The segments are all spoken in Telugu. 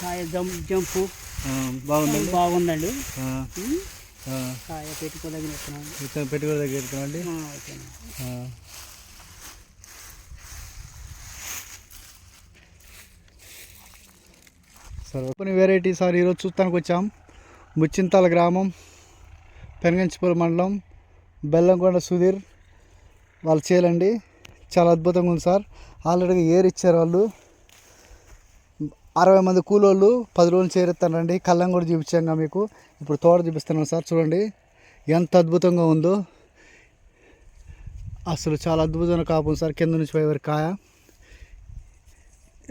కాయ జం జంపు. ఆ, బాగుందండి. కాయ పెట్టుకోదగిన విత్తనం సరే కొన్ని వెరైటీ సార్ ఈరోజు చూస్తానికి వచ్చాం. ముచ్చింతాల గ్రామం పెనగంచిపల్లి మండలం బెల్లంకొండ సుధీర్ వాళ్ళు చేయాలండి చాలా అద్భుతంగా ఉంది సార్. ఆల్రెడీ ఏర్ ఇచ్చారు వాళ్ళు. అరవై మంది కూలోళ్ళు పది రోజులు చేరుతానండి కళ్ళం కూడా చూపించాం మీకు. ఇప్పుడు తోట చూపిస్తున్నాను సార్ చూడండి. ఎంత అద్భుతంగా ఉందో. అసలు చాలా అద్భుతమైన కాపు ఉంది సార్ కింద నుంచి పై వరకు కాయ.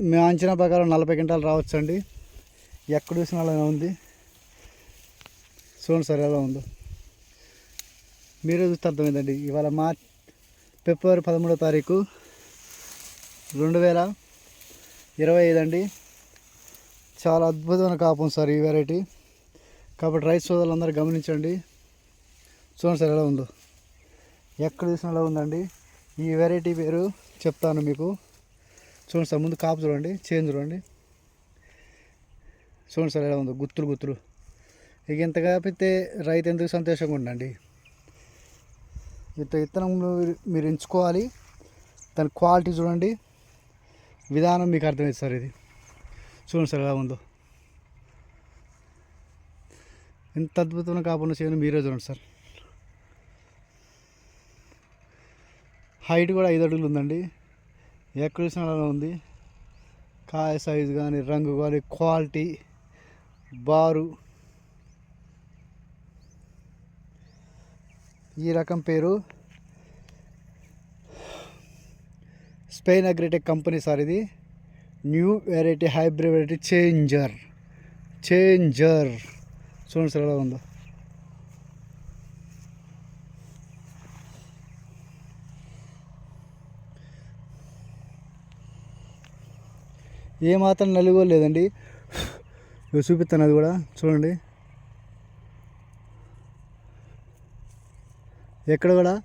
మేము అంచనా ప్రకారం నలభై క్వింటాలు రావచ్చండి. ఎక్కడ చూసినా అలానే ఉంది. చూడండి సార్ ఎలా ఉందో. మీరే చూస్తే అర్థమైందండి. ఇవాళ మార్చ్ ఫిబ్రవరి పదమూడో తారీఖు రెండు వేల ఇరవై ఐదు అండి. చాలా అద్భుతమైన కాపు ఉంది సార్ ఈ వెరైటీ కాబట్టి రైతు సోదరులందరూ గమనించండి. చూడండి సార్ ఎలా ఉందో. ఎక్కడ చూసినా ఎలా ఉందండి? ఈ వెరైటీ పేరు చెప్తాను మీకు. చూడండి సార్ ముందు కాపు చూడండి చేంజ్ చూడండి. చూడండి సార్ ఎలా ఉందో గుత్తులు గుత్తులు. ఇక ఇంత కాపితే రైతు ఎందుకు సంతోషంగా ఉండండి? ఇంత విత్తనం మీరు- మీరు ఎంచుకోవాలి. దాని క్వాలిటీ చూడండి. విధానం మీకు అర్థమైంది సార్ ఇది. చూడండి సార్ ఎలా ఉందో. ఎంత అద్భుతమైన కాకుండా చేయను మీరే చూడండి సార్. హైట్ కూడా ఐదు అడుగులు ఉందండి. ఎక్కడ చూసినా అలా ఉంది. కాయ సైజు కానీ రంగు కానీ క్వాలిటీ బారు. ఈ రకం పేరు స్పెయిన్ అగ్రిటెక్ కంపెనీ సార్ ఇది. New variety hybrid variety changer. Changer. చూడండి సార్ ఎలా ఉందో. ఏమాత్రం నలుగో లేదండి. ఇవి చూపిస్తాను అది కూడా చూడండి. ఎక్కడ కూడా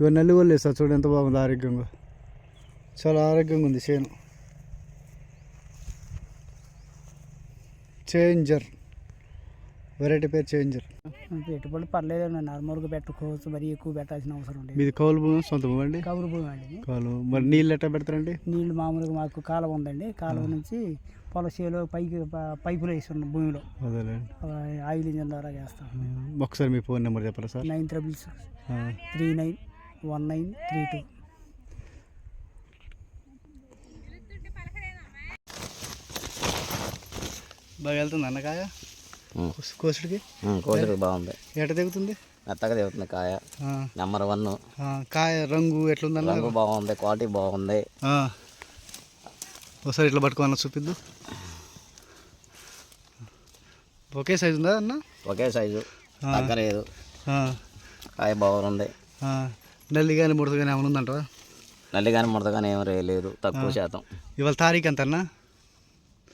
ఇవి నలుగో లేదు సార్ చూడండి ఎంత బాగుంది ఆరోగ్యంగా. చాలా ఆరోగ్యంగా ఉంది చేను. చేంజర్. వెరైటీ పేరు చేంజర్. పెట్టుబడి పర్లేదండి నార్మల్గా పెట్టుకోవచ్చు మరి ఎక్కువ పెట్టాల్సిన అవసరం లేదు. మీది కౌలు భూమి సొంత భూమి అండి? కబురు భూమి అండి. కౌలు. మరి నీళ్ళు ఎట్లా పెడతారండి? నీళ్ళు మామూలుగా మాకు కాలువ ఉందండి. కాలువ నుంచి పొల చేలో పైకి పైపులు వేస్తున్నాం భూమిలో. ఆయిల్ ఇంజన్ ద్వారా చేస్తాం. ఒకసారి మీ ఫోన్ నెంబర్ చెప్పరా sir? Nine triple six three nine one nine three two. బాగా వెళ్తుంది అన్నకాయ కోసుడికి? కోసరికి బాగుంది. ఎట దిగుతుంది మెత్తగా దిగుతుంది కాయ. నెంబర్ వన్ కాయ రంగు ఎట్లుందన్న? రంగు బాగుంది క్వాలిటీ బాగుంది. ఒకసారి ఇట్లా పట్టుకోవాలన్న చూపిద్దు. ఒకే సైజు ఉందా అన్న? ఒకే సైజు. తగ్గలేదు. కాయ బాగుంది. నల్లి కానీ ముడత కానీ ఏమైనా ఉందంటారా నల్లి కానీ ముడత కానీ ఏం రేయలేదు తక్కువ శాతం. ఇవాళ తారీఖు ఎంత అన్న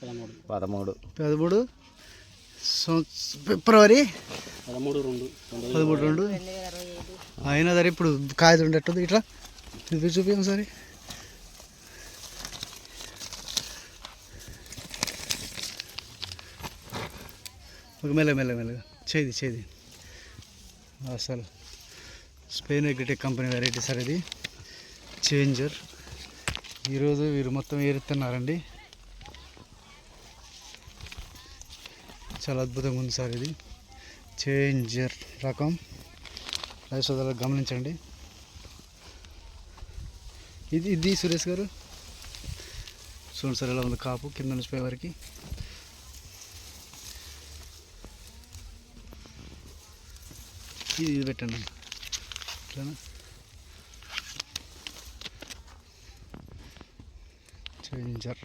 పదమూడు. పదమూడు. ఫిబ్రవరి. పదమూడు రెండు. పదమూడు రెండు. అయినా సరే ఇప్పుడు కాయ ఉండేట్టుంది ఇట్లా. ఇది చూపి ఒకసారి. ఒక మెల్ల మెల్ల మెల్లగా. చేది చేది అసలు Spain agritech company variety sir ఇది. చేంజర్. ఈరోజు వీరు మొత్తం ఏరుతున్నారండి. చాలా అద్భుతంగా ఉంది సార్ ఇది. చేంజర్ రకం. లైఫ్ సోదరులు గమనించండి. ఇది ఇది సురేష్ గారు. చూడండి సార్ ఎలా ఉంది కాపు కింద నుంచి పై వరకు. ఇది ఇది పెట్టండి. ఇట్లానా? చేంజర్.